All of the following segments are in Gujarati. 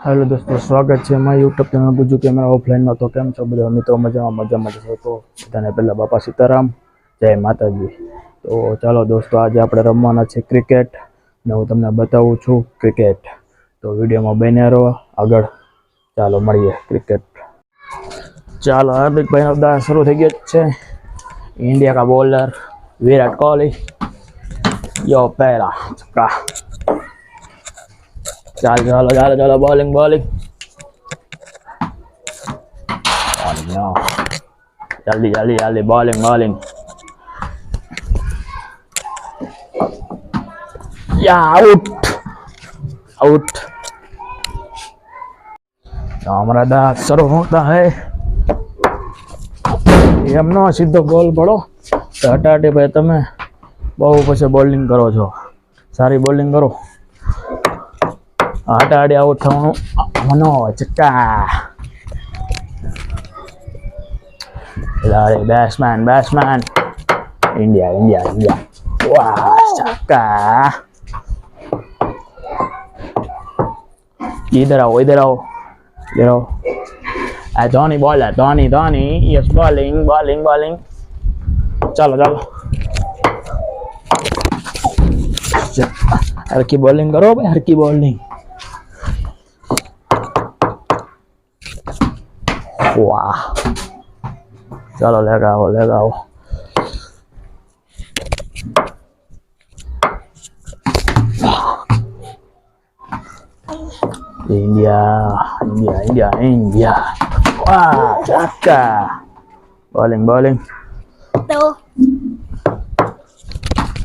हेलो दोस्तों, स्वागत है मैं यूट्यूब चैनल बुजू के मेरा ऑफलाइन में। तो कम छो बो मित्रों मज़ा मज़ा मज़ा सो तो धन्य पहला बापा सीताराम जय माता जी तो चलो दोस्तों आज आप रमान क्रिकेट ने हूँ तमने बताऊँ छू क्रिकेट तो वीडियो में बने रहो आग चलो मड़िए क्रिकेट चलो हार्दिक भाई ना शुरू थी गए इंडिया का बॉलर विराट कोहली पहला ચાલ ચાલો ચાલો ચાલો બોલિંગ બોલિંગ જલ્દી જલ્દી જલ્દી બોલિંગ બોલિંગ या आउट आउट तो हमारा दांत सर्व होता है એમનો સીધો ગોલ પડો તો હટાટી ભાઈ તમે બહુ પછી બોલિંગ કરો છો સારી બોલિંગ કરો આડાડે આવું થવાનું. મનોજ ચક્કા. લારે batsman batsman India India India વાહ, ચક્કા. ઇધર આવો ઇધર આવો. ઇધર આવો. આ Dhoni bowler Dhoni Dhoni. Yes bowling bowling bowling ચાલો ચાલો. હરકી બોલિંગ કરો ભાઈ હરકી bowling Wow. là legal, legal. India, India, India, India. Wow, chaka. Bowling, bowling. No.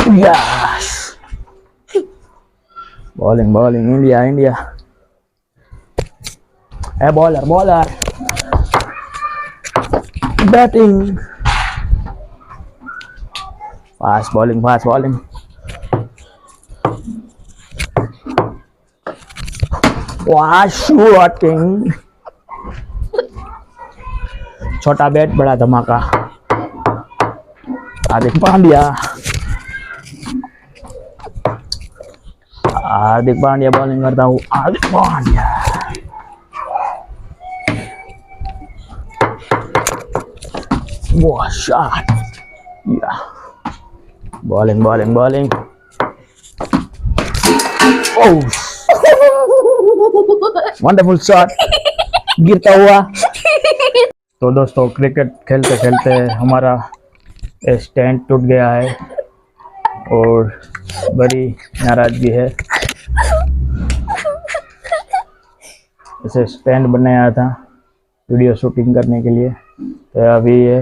Yes. Bowling, bowling, India, India. Eh, bowler, bowler. batting fast bowling fast bowling वाह शूटिंग छोटा बैट बड़ा धमाका हार्दिक पांड्या हार्दिक पांड्या बॉलिंग करता हूँ Hardik Pandya What shot? Yeah. Bowling, bowling, bowling. Oh, wonderful shot गिरता हुआ तो दोस्तों क्रिकेट खेलते खेलते हमारा स्टैंड टूट गया है और बड़ी नाराज़गी है इसे स्टैंड बनाया था वीडियो शूटिंग करने के लिए तो अभी ये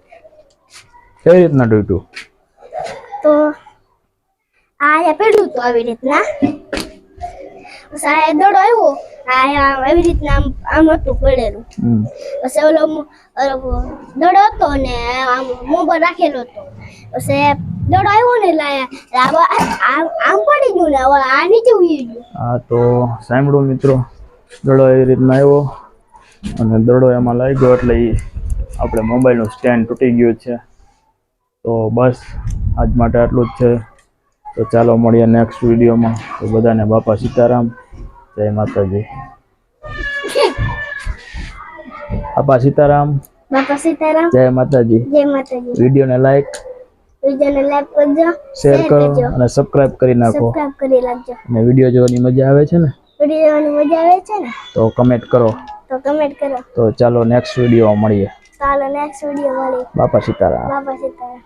કેવી રીતના તૂટ્યું તો આ અહીંયા તો આવી રીતના. આ દડો આવ્યો. આ એવી રીતના આમ આમ હતું પડેલું. પછી ઓલો દડો હતો ને આમ મોબર રાખેલો હતો. પછી દડો આવ્યો ને એટલે આમ પડી ગયું ને આ નીચે ઉઈ ગયું. હા તો સાંભળો મિત્રો દડો એવી રીતના આવ્યો અને દડો એમાં લાગ્યો એટલે આપણે મોબાઈલનું સ્ટેન્ડ તૂટી ગયું છે. તો બસ આજ માટે આટલું જ છે. તો ચાલો મળીએ નેક્સ્ટ વિડીયોમાં. તો બધાને બાપા સીતારામ જય માતાજી. બાપા સીતારામ બાપા સીતારામ જય માતાજી. જય માતાજી. વિડીયોને લાઈક વિડીયોને લાઈક કરજો શેર કરો અને સબસ્ક્રાઇબ કરી નાખો. સબસ્ક્રાઇબ કરી નાખજો અને વીડિયો જોવાની મજા આવે છે ને? વીડિયો જોવાની મજા આવે છે ને? તો કમેન્ટ કરો. તો કમેન્ટ કરો. તો ચાલો નેક્સ્ટ વીડિયો મળીએ. ચાલો નેક્સ્ટ વીડિયો મળી. બાપા સીતારામ. બાપા સીતારામ.